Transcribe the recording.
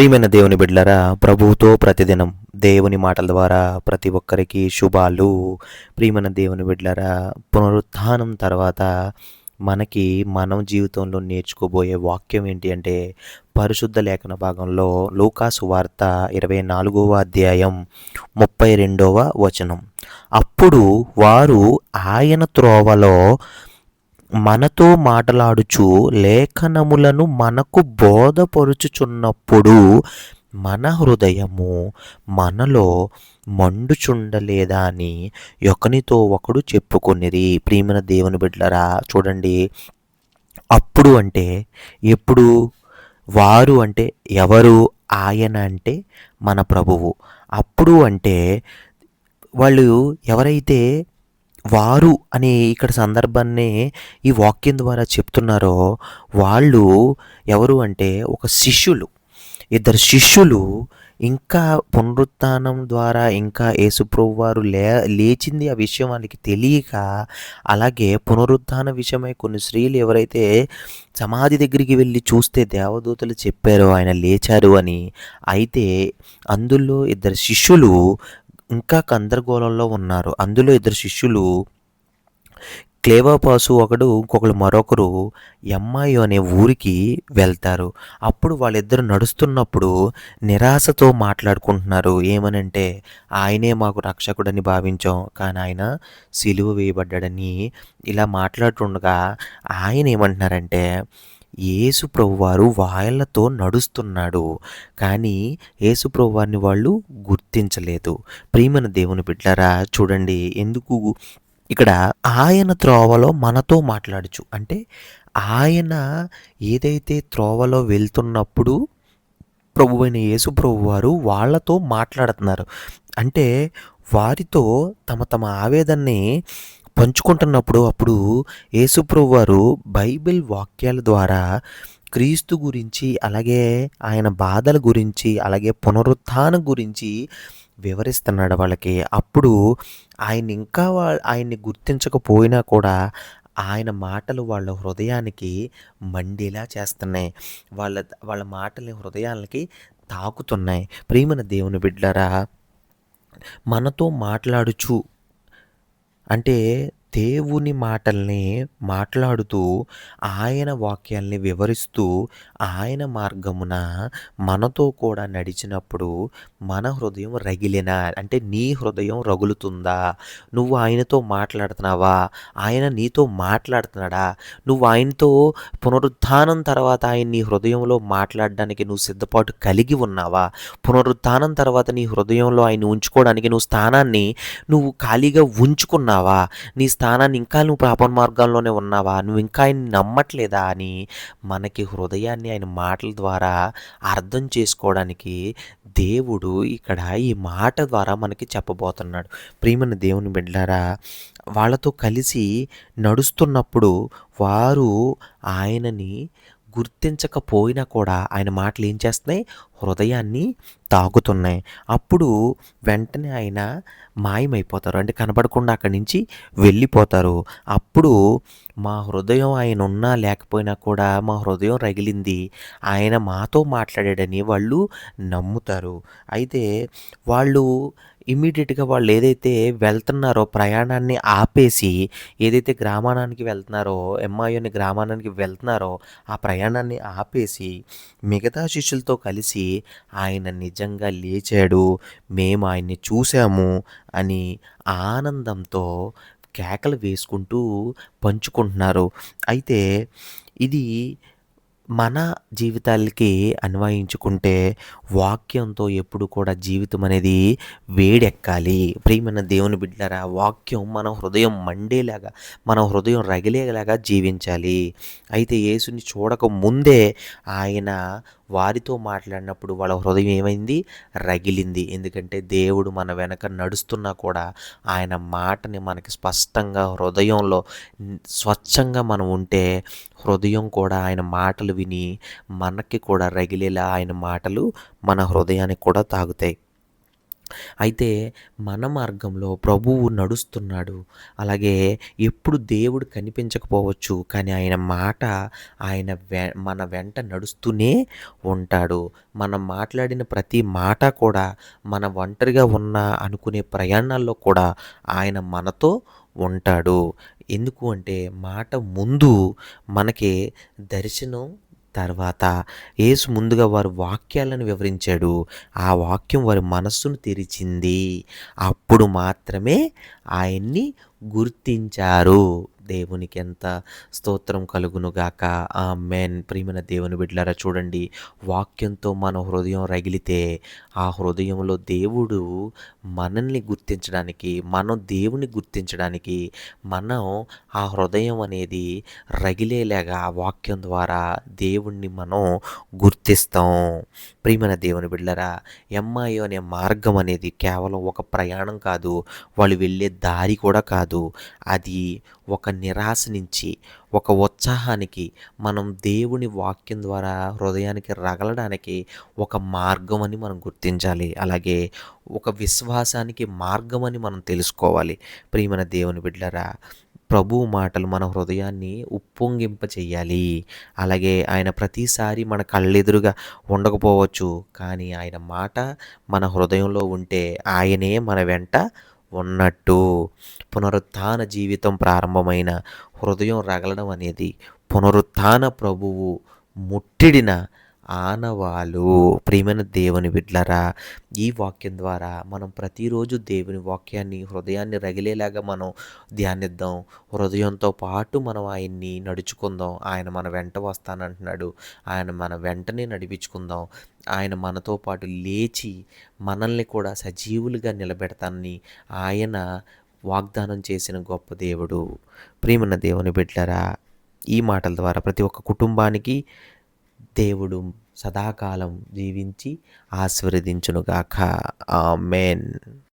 ప్రియమైన దేవుని బిడ్డలరా ప్రభువుతో ప్రతిదినం దేవుని మాటల ద్వారా ప్రతి ఒక్కరికి శుభాలు. ప్రియమైన దేవుని బిడ్డలరా పునరుత్థానం తర్వాత మనకి మనం జీవితంలో నేర్చుకోబోయే వాక్యం ఏంటి అంటే పరిశుద్ధ లేఖన భాగంలో లూకాసు వార్త ఇరవై నాలుగవ అధ్యాయం ముప్పై రెండవ వచనం. అప్పుడు వారు ఆయన త్రోవలో మనతో మాటలాడుచు లేఖనములను మనకు బోధపరుచుచున్నప్పుడు మన హృదయము మనలో మండుచుండలేదా అని ఒకనితో ఒకడు చెప్పుకొనిరి. ప్రియమైన దేవుని బిడ్డలరా చూడండి. అప్పుడు అంటే ఎప్పుడు? వారు అంటే ఎవరు? ఆయన అంటే మన ప్రభువు. అప్పుడు అంటే వాళ్ళు ఎవరైతే వారు అనే ఇక్కడ సందర్భాన్ని ఈ వాక్యం ద్వారా చెప్తున్నారో వాళ్ళు ఎవరు అంటే ఒక శిష్యులు. ఇద్దరు శిష్యులు ఇంకా పునరుత్నం ద్వారా ఇంకా యేసుప్రభు వారు లే లేచింది ఆ విషయం వాళ్ళకి తెలియక అలాగే పునరుత్థాన విషయమై కొన్ని స్త్రీలు ఎవరైతే సమాధి దగ్గరికి వెళ్ళి చూస్తే దేవదూతలు చెప్పారో ఆయన లేచారు అని అయితే అందులో ఇద్దరు శిష్యులు ఇంకా గందరగోళంలో ఉన్నారు. అందులో ఇద్దరు శిష్యులు క్లేవాపాసు ఒకడు ఇంకొకరు మరొకరు ఎమ్మాయి అనే ఊరికి వెళ్తారు. అప్పుడు వాళ్ళిద్దరు నడుస్తున్నప్పుడు నిరాశతో మాట్లాడుకుంటున్నారు. ఏమనంటే ఆయనే మాకు రక్షకుడని భావించాం కానీ ఆయన సిలువ వేయబడ్డాడని ఇలా మాట్లాడుతుండగా ఆయన ఏమంటున్నారంటే యేసు ప్రభువారు వాళ్ళతో నడుస్తున్నాడు. కానీ యేసు ప్రభువారిని వాళ్ళు గుర్తించలేదు. ప్రియమైన దేవుని బిడ్డారా చూడండి ఎందుకు ఇక్కడ ఆయన త్రోవలో మనతో మాట్లాడచ్చు అంటే ఆయన ఏదైతే త్రోవలో వెళ్తున్నప్పుడు ప్రభు అయిన యేసు ప్రభు వారు వాళ్ళతో మాట్లాడుతున్నారు. అంటే వారితో తమ తమ ఆవేదనని పంచుకుంటున్నప్పుడు అప్పుడు యేసుప్రభు వారు బైబిల్ వాక్యాల ద్వారా క్రీస్తు గురించి అలాగే ఆయన బాధల గురించి అలాగే పునరుత్థానం గురించి వివరిస్తున్నాడు వాళ్ళకి. అప్పుడు ఆయన ఇంకా వా ఆయన్ని గుర్తించకపోయినా కూడా ఆయన మాటలు వాళ్ళ హృదయానికి మండేలా చేస్తున్నాయి. వాళ్ళ వాళ్ళ మాటలు హృదయాలకి తాకుతున్నాయి. ప్రేమన దేవుని బిడ్డరా మనతో మాట్లాడుచు అంటే దేవుని మాటల్ని మాట్లాడుతూ ఆయన వాక్యాల్ని వివరిస్తూ ఆయన మార్గమున మనతో కూడా నడిచినప్పుడు మన హృదయం రగిలిన అంటే నీ హృదయం రగులుతుందా? నువ్వు ఆయనతో మాట్లాడుతున్నావా? ఆయన నీతో మాట్లాడుతున్నాడా? నువ్వు ఆయనతో పునరుత్థానం తర్వాత ఆయన నీ హృదయంలో మాట్లాడడానికి నువ్వు సిద్ధపాటు కలిగి ఉన్నావా? పునరుత్థానం తర్వాత నీ హృదయంలో ఆయన ఉంచుకోవడానికి నువ్వు స్థానాన్ని నువ్వు ఖాళీగా ఉంచుకున్నావా? నీ స్థానాన్ని ఇంకా నువ్వు పాపన మార్గాల్లోనే ఉన్నావా? నువ్వు ఇంకా ఆయన నమ్మట్లేదా అని మనకి హృదయాన్ని ఆయన మాటల ద్వారా అర్థం చేసుకోవడానికి దేవుడు ఇక్కడ ఈ మాట ద్వారా మనకి చెప్పబోతున్నాడు. ప్రియమైన దేవుని బిడ్డారా వాళ్ళతో కలిసి నడుస్తున్నప్పుడు వారు ఆయనని గుర్తించకపోయినా కూడా ఆయన మాటలు ఏం చేస్తున్నాయి? హృదయాన్ని తాకుతున్నాయి అప్పుడు వెంటనే ఆయన మాయమైపోతారు. అంటే కనపడకుండా అక్కడి నుంచి వెళ్ళిపోతారు. అప్పుడు మా హృదయం ఆయన ఉన్నా లేకపోయినా కూడా మా హృదయం రగిలింది. ఆయన మాతో మాట్లాడాడని వాళ్ళు నమ్ముతారు. అయితే వాళ్ళు ఇమ్మీడియట్గా వాళ్ళు ఏదైతే వెళ్తున్నారో ప్రయాణాన్ని ఆపేసి ఏదైతే గ్రామానికి వెళ్తున్నారో ఎంఐఓని గ్రామానికి వెళ్తున్నారో ఆ ప్రయాణాన్ని ఆపేసి మిగతా శిష్యులతో కలిసి ఆయన నిజంగా లేచాడు మేము ఆయన్ని చూసాము అని ఆనందంతో కేకలు వేసుకుంటూ పంచుకుంటున్నారు. అయితే ఇది మన జీవితాలకి అన్వయించుకుంటే వాక్యంతో ఎప్పుడు కూడా జీవితం అనేది వేడెక్కాలి. ప్రియమైన దేవుని బిడ్డలారా వాక్యం మన హృదయం మండేలాగా మన హృదయం రగిలేలాగా జీవించాలి. అయితే యేసుని చూడక ముందే ఆయన వారితో మాట్లాడినప్పుడు వాళ్ళ హృదయం ఏమైంది? రగిలింది. ఎందుకంటే దేవుడు మన వెనక నడుస్తున్నా కూడా ఆయన మాటని మనకి స్పష్టంగా హృదయంలో స్వచ్ఛంగా మనం ఉంటే హృదయం కూడా ఆయన మాటలు విని మనకి కూడా రగిలేలా ఆయన మాటలు మన హృదయానికి కూడా తాగుతాయి. అయితే మన మార్గంలో ప్రభువు నడుస్తున్నాడు. అలాగే ఎప్పుడు దేవుడు కనిపించకపోవచ్చు కానీ ఆయన మాట ఆయన వె మన వెంట నడుస్తూనే ఉంటాడు. మనం మాట్లాడిన ప్రతి మాట కూడా మన ఒంటరిగా ఉన్న అనుకునే ప్రయాణాల్లో కూడా ఆయన మనతో ఉంటాడు. ఎందుకు అంటే మాట ముందు మనకి దర్శనం తర్వాత యేసు ముందుగా వారి వాక్యాలను వివరించాడు. ఆ వాక్యం వారి మనస్సును తెరిచింది. అప్పుడు మాత్రమే ఆయన్ని గుర్తించారు. దేవునికి ఎంత స్తోత్రం కలుగునుగాక. ఆ మెన్ ప్రియమైన దేవుని బిడ్డలారా చూడండి. వాక్యంతో మన హృదయం రగిలితే ఆ హృదయంలో దేవుడు మనల్ని గుర్తించడానికి మనం దేవుని గుర్తించడానికి మనం ఆ హృదయం అనేది రగిలేలాగా ఆ వాక్యం ద్వారా దేవుణ్ణి మనం గుర్తిస్తాం. ప్రియమైన దేవుని బిడ్డలరా ఎంఐ అనే మార్గం అనేది కేవలం ఒక ప్రయాణం కాదు. వాళ్ళు వెళ్ళే దారి కూడా కాదు. అది ఒక నిరాశ నుంచి ఒక ఉత్సాహానికి మనం దేవుని వాక్యం ద్వారా హృదయానికి రగలడానికి ఒక మార్గం అని మనం గుర్తించాలి. అలాగే ఒక విశ్వాసానికి మార్గం అని మనం తెలుసుకోవాలి. ప్రియమైన దేవుని బిడ్డరా ప్రభు మాటలు మన హృదయాన్ని ఉప్పొంగింప చెయ్యాలి. అలాగే ఆయన ప్రతిసారి మన కళ్ళెదురుగా ఉండకపోవచ్చు కానీ ఆయన మాట మన హృదయంలో ఉంటే ఆయనే మన వెంట ఉన్నట్టు పునరుత్థాన జీవితం ప్రారంభమైన హృదయం రగలడం అనేది పునరుత్థాన ప్రభువు ముట్టిడిన ఆనవాలు. ప్రియమైన దేవుని బిడ్లరా ఈ వాక్యం ద్వారా మనం ప్రతిరోజు దేవుని వాక్యాన్ని హృదయాన్ని రగిలేలాగా మనం ధ్యానిద్దాం. హృదయంతో పాటు మనం ఆయన్ని నడుచుకుందాం. ఆయన మన వెంట వస్తానంటున్నాడు. ఆయన మన వెంటనే నడిపించుకుందాం. ఆయన మనతో పాటు లేచి మనల్ని కూడా సజీవులుగా నిలబెడతానని ఆయన వాగ్దానం చేసిన గొప్ప దేవుడు. ప్రేమన దేవుని బిడ్లరా ఈ మాటల ద్వారా ప్రతి ఒక్క కుటుంబానికి దేవుడు సదాకాలం జీవించి ఆశీర్వదించునుగాక. ఆమెన్.